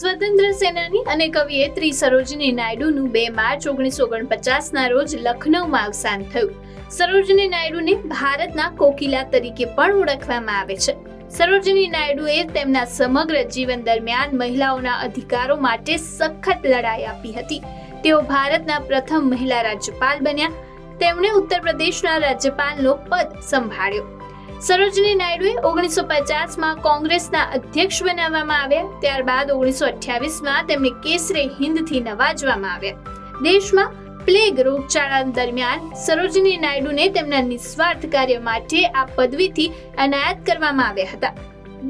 સ્વાતંત્ર્ય સેનાની અને કવિયત્રી સરોજની નાયડુનું બે માર્ચ ઓગણીસો ઓગણપચાસના રોજ લખનૌમાં અવસાન થયું. સરોજની નાયડુને ભારતના કોકિલા તરીકે પણ ઓળખવામાં આવે છે. સરોજની નાયડુએ તેમના સમગ્ર જીવન દરમિયાન મહિલાઓના અધિકારો માટે સખત લડાઈ આપી હતી. તેઓ ભારતના પ્રથમ મહિલા રાજ્યપાલ બન્યા. તેમણે ઉત્તર પ્રદેશના રાજ્યપાલનો પદ સંભાળ્યો. સરોજની નાયડુએ ઓગણીસો પચાસમાં કોંગ્રેસના અધ્યક્ષ બનાવવામાં આવ્યા. ત્યારબાદ ઓગણીસો અઠ્યાવીસમાં તેમને કેસરે હિન્દથી નવાજવામાં આવ્યા. દેશમાં પ્લેગ રોગચાળા દરમિયાન સરોજની નાયડુને તેમના નિસ્વાર્થ કાર્ય માટે આ પદવીથી અનાયત કરવામાં આવ્યા હતા.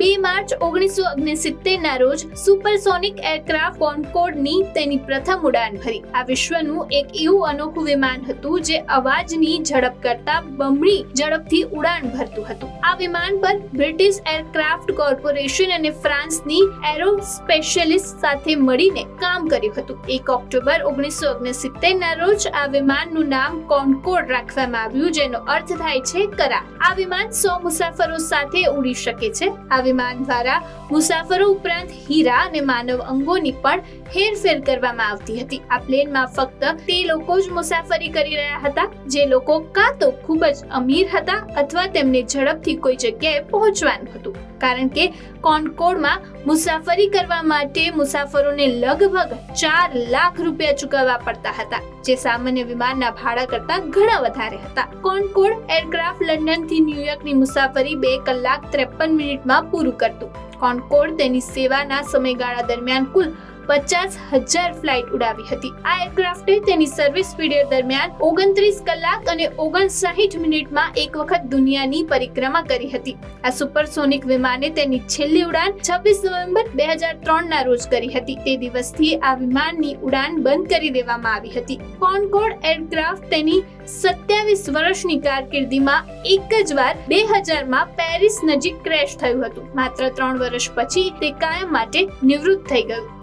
બે માર્ચ ઓગણીસો ઓગણસિત્તેરના રોજ સુપરસોનિક એરક્રાફ્ટ કોન્કોર્ડની તેની પ્રથમ ઉડાન ભરી. આ વિશ્વનું એક એવું અનોખું વિમાન હતું જે અવાજની ઝડપ કરતા બમણી ઝડપથી ઉડાન ભરતું હતું. આ વિમાન પર બ્રિટિશ એરક્રાફ્ટ કોર્પોરેશન અને ફ્રાન્સની એરો સ્પેશિયલિસ્ટ સાથે મળીને કામ કર્યું હતું. એક ઓક્ટોબર ઓગણીસો ઓગણસિત્તેરના રોજ આ વિમાનનું નામ કોન્કોર્ડ રાખવામાં આવ્યું, જેનો અર્થ થાય છે કરાર. આ વિમાન સો મુસાફરો સાથે ઉડી શકે છે. આ વિમાન દ્વારા મુસાફરો ઉપરાંત હીરા અને માનવ અંગોની પણ હેરફેર કરવામાં આવતી હતી. આ પ્લેનમાં ફક્ત તે લોકો જ મુસાફરી કરી રહ્યા હતા, જે લોકો કાં તો ખૂબ જ અમીર હતા અથવા તેમને ઝડપથી કોઈ જગ્યાએ પહોંચવાનું હતું. કારણ કે કોનકોડમાં મુસાફરી કરવા માટે મુસાફરોને લગભગ ચાર લાખ રૂપિયા ચૂકવવા પડતા હતા, જે સામાન્ય વિમાનના ભાડા કરતાં ઘણા વધારે હતા. કોનકોડ એરક્રાફ્ટ લંડનથી ન્યુયોર્કની મુસાફરી બે કલાક ત્રેપન મિનિટમાં પૂરું કરતું. કોનકોડ તેની સેવાના સમયગાળા દરમિયાન કુલ પચાસ હજાર ફ્લાઇટ ઉડાવી હતી. આ એરક્રાફ્ટે તેની સર્વિસ પીરિયડ દરમિયાન ઓગણત્રીસ કલાક અને ઓગણસાઠ મિનિટમાં એક વખત દુનિયાની પરિક્રમા કરી હતી. આ સુપરસોનિક વિમાને તેની છેલ્લી ઉડાન છવ્વીસ નવેમ્બર બે હજાર ત્રણ ના રોજ કરી હતી. તે દિવસથી આ વિમાનની ઉડાન બંધ કરી દેવામાં આવી હતી. કોનકોર્ડ એરક્રાફ્ટ તેની સત્યાવીસ વર્ષની કારકિર્દીમાં એક જ વાર બે હજારમાં પેરિસ નજીક ક્રેશ થયું હતું. માત્ર ત્રણ વર્ષ પછી તે કાયમ માટે નિવૃત્ત થઈ ગયું.